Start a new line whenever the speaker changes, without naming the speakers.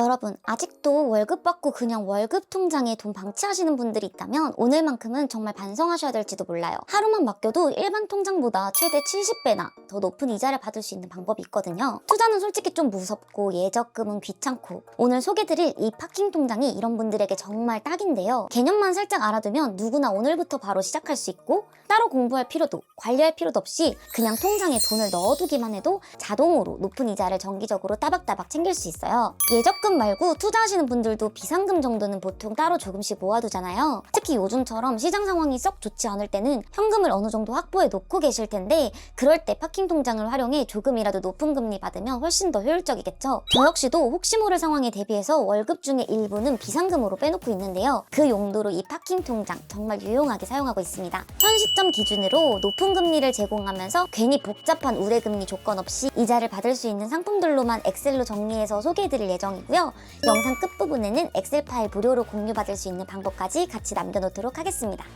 여러분, 아직도 월급 받고 그냥 월급 통장에 돈 방치하시는 분들이 있다면 오늘만큼은 정말 반성하셔야 될지도 몰라요. 하루만 맡겨도 일반 통장보다 최대 70배나 더 높은 이자를 받을 수 있는 방법이 있거든요. 투자는 솔직히 좀 무섭고 예적금은 귀찮고 오늘 소개드릴 이 파킹 통장이 이런 분들에게 정말 딱인데요. 개념만 살짝 알아두면 누구나 오늘부터 바로 시작할 수 있고 따로 공부할 필요도 관리할 필요도 없이 그냥 통장에 돈을 넣어두기만 해도 자동으로 높은 이자를 정기적으로 따박따박 챙길 수 있어요. 예적금 말고 투자하시는 분들도 비상금 정도는 보통 따로 조금씩 모아두잖아요. 특히 요즘처럼 시장 상황이 썩 좋지 않을 때는 현금을 어느 정도 확보해 놓고 계실 텐데 그럴 때 파킹 통장을 활용해 조금이라도 높은 금리 받으면 훨씬 더 효율적이겠죠. 저 역시도 혹시 모를 상황에 대비해서 월급 중에 일부는 비상금으로 빼놓고 있는데요. 그 용도로 이 파킹 통장 정말 유용하게 사용하고 있습니다. 현 시점 기준으로 높은 금리를 제공하면서 괜히 복잡한 우대금리 조건 없이 이자를 받을 수 있는 상품들로만 엑셀로 정리해서 소개해드릴 예정이고요. 영상 끝부분에는 엑셀 파일 무료로 공유받을 수 있는 방법까지 같이 남겨놓도록 하겠습니다.